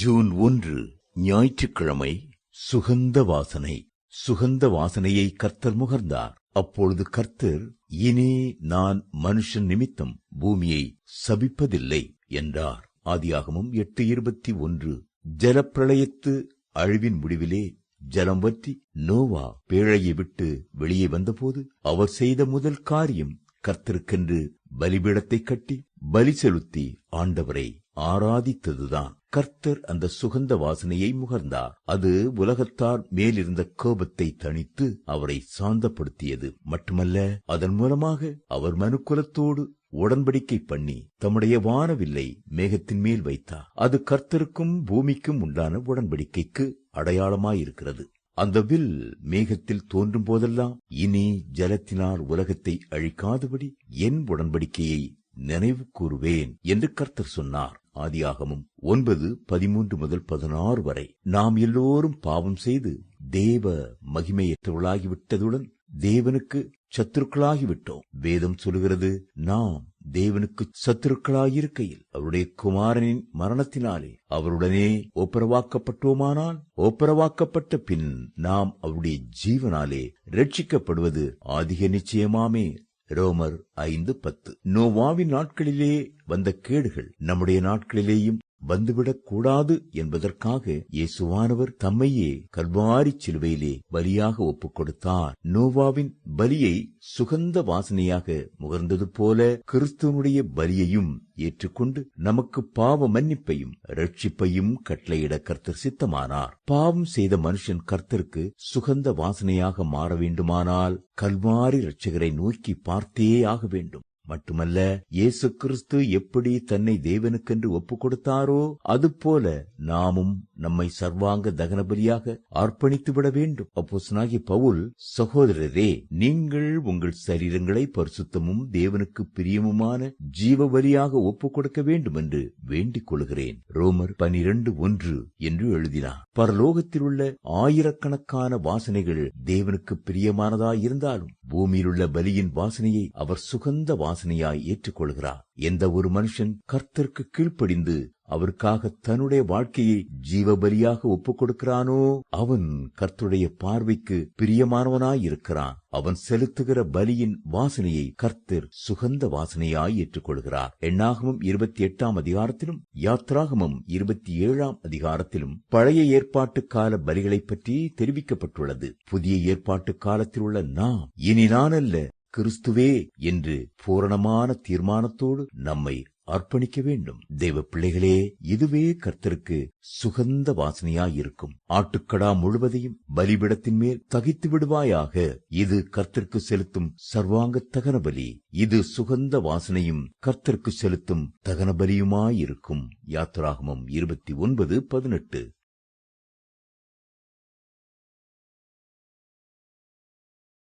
June ஒன்று ஞாயிற்றுக்கிழமை சுகந்த வாசனை. சுகந்த வாசனையை கர்த்தர் முகர்ந்தார். அப்பொழுது கர்த்தர் இனி நான் மனுஷன் நிமித்தம் பூமியை சபிப்பதில்லை என்றார். ஆதியாகமும் எட்டு இருபத்தி ஒன்று. ஜலப்பிரளயத்து அழிவின் முடிவிலே ஜலம் வற்றி நோவா பேழையை விட்டு வெளியே வந்தபோது அவர் செய்த முதல் காரியம் கர்த்தருக்கென்று பலிபீடத்தை கட்டி பலி செலுத்தி ஆண்டவரை ஆராதித்ததுதான். கர்த்தர் அந்த சுகந்த வாசனையை முகர்ந்தார். அது உலகத்தார் மேலிருந்த கோபத்தை தணித்து அவரை சாந்தப்படுத்தியது. மட்டுமல்ல அதன் மூலமாக அவர் மனுக்குலத்தோடு உடன்படிக்கை பண்ணி தம்முடைய வானவில்லை மேகத்தின் மேல் வைத்தார். அது கர்த்தருக்கும் பூமிக்கும் உண்டான உடன்படிக்கைக்கு அடையாளமாயிருக்கிறது. அந்த வில் மேகத்தில் தோன்றும் போதெல்லாம் இனி ஜலத்தினால் உலகத்தை அழிக்காதபடி என் உடன்படிக்கையை நினைவு கூறுவேன் என்று கர்த்தர் சொன்னார். ஆதியாகமும் ஒன்பது பதிமூன்று முதல் பதினாறு வரை. நாம் எல்லோரும் பாவம் செய்து தேவ மகிமையற்றவர்களாகிவிட்டதுடன் தேவனுக்கு சத்துருக்களாகிவிட்டோம். வேதம் சொல்கிறது நாம் தேவனுக்கு சத்துருக்களாயிருக்கையில் அவருடைய குமாரனின் மரணத்தினாலே அவருடனே ஒப்புரவாக்கப்பட்டோமானால் ஒப்புரவாக்கப்பட்ட பின் நாம் அவருடைய ஜீவனாலே ரட்சிக்கப்படுவது அதிக நிச்சயமாமே. ரோமர் ஐந்து பத்து. நோவாவின் நாட்களிலே வந்த கேடுகள் நம்முடைய நாட்களிலேயும் வந்துவிடக் கூடாது என்பதற்காக இயேசுவானவர் தம்மையே கல்வாரி சிலுவையிலே பலியாக ஒப்புக் கொடுத்தார் நோவாவின் பலியை சுகந்த வாசனையாக முகர்ந்தது போல கிறிஸ்துவனுடைய பலியையும் ஏற்றுக்கொண்டு நமக்கு பாவ மன்னிப்பையும் ரட்சிப்பையும் கட்டளையிட கர்த்தர் சித்தமானார். பாவம் செய்த மனுஷன் கர்த்தருக்கு சுகந்த வாசனையாக மாற வேண்டுமானால் கல்வாரி ரட்சகரை நோக்கி பார்த்தே ஆக வேண்டும். மட்டுமல்ல இயேசு கிறிஸ்து எப்படி தன்னை தேவனுக்கென்று ஒப்புக் கொடுத்தாரோ அதுபோல நாமும் நம்மை சர்வாங்க தகனபலியாக அர்ப்பணித்து விட வேண்டும். அப்போசனாகி பவுல் சகோதரரே நீங்கள் உங்கள் சரீரங்களை பரிசுத்தமும் தேவனுக்கு பிரியமுமான ஜீவ பலியாக ஒப்புக் கொடுக்க வேண்டும் என்று வேண்டிக் கொள்கிறேன். ரோமர் பனிரெண்டு ஒன்று என்று எழுதினார். பரலோகத்தில் உள்ள ஆயிரக்கணக்கான வாசனைகள் தேவனுக்கு பிரியமானதாயிருந்தாலும் பூமியிலுள்ள பலியின் வாசனையை அவர் சுகந்த வாசனையாய் ஏற்றுக்கொள்கிறார். எந்த ஒரு மனுஷன் கர்த்தருக்கு கீழ்ப்படிந்து அவருக்காக தன்னுடைய வாழ்க்கையை ஜீவபலியாக ஒப்புக் கொடுக்கிறானோ அவன் கர்த்தருடைய பார்வைக்கு பிரியமானவனாயிருக்கிறான். அவன் செலுத்துகிற பலியின் வாசனையை கர்த்தர் சுகந்த வாசனையாய் ஏற்றுக்கொள்கிறார். எண்ணாகமும் இருபத்தி எட்டாம் அதிகாரத்திலும் யாத்ராகமும் இருபத்தி ஏழாம் அதிகாரத்திலும் பழைய ஏற்பாட்டு கால பலிகளைப் பற்றி தெரிவிக்கப்பட்டுள்ளது. புதிய ஏற்பாட்டு காலத்தில் உள்ள நாம் இனி நான் அல்ல கிறிஸ்துவே என்று பூரணமான தீர்மானத்தோடு நம்மை அர்ப்பணிக்க வேண்டும். தேவ பிள்ளைகளே இதுவே கர்த்தருக்கு சுகந்த வாசனையாயிருக்கும். ஆட்டுக்கடா முழுவதையும் பலிபிடத்தின் மேல் தகித்து விடுவாயாக. இது கர்த்தருக்கு செலுத்தும் சர்வாங்க தகன பலி. இது சுகந்த வாசனையும் கர்த்தருக்கு செலுத்தும் தகன பலியுமாயிருக்கும். யாத்ராகமம் இருபத்தி ஒன்பது பதினெட்டு.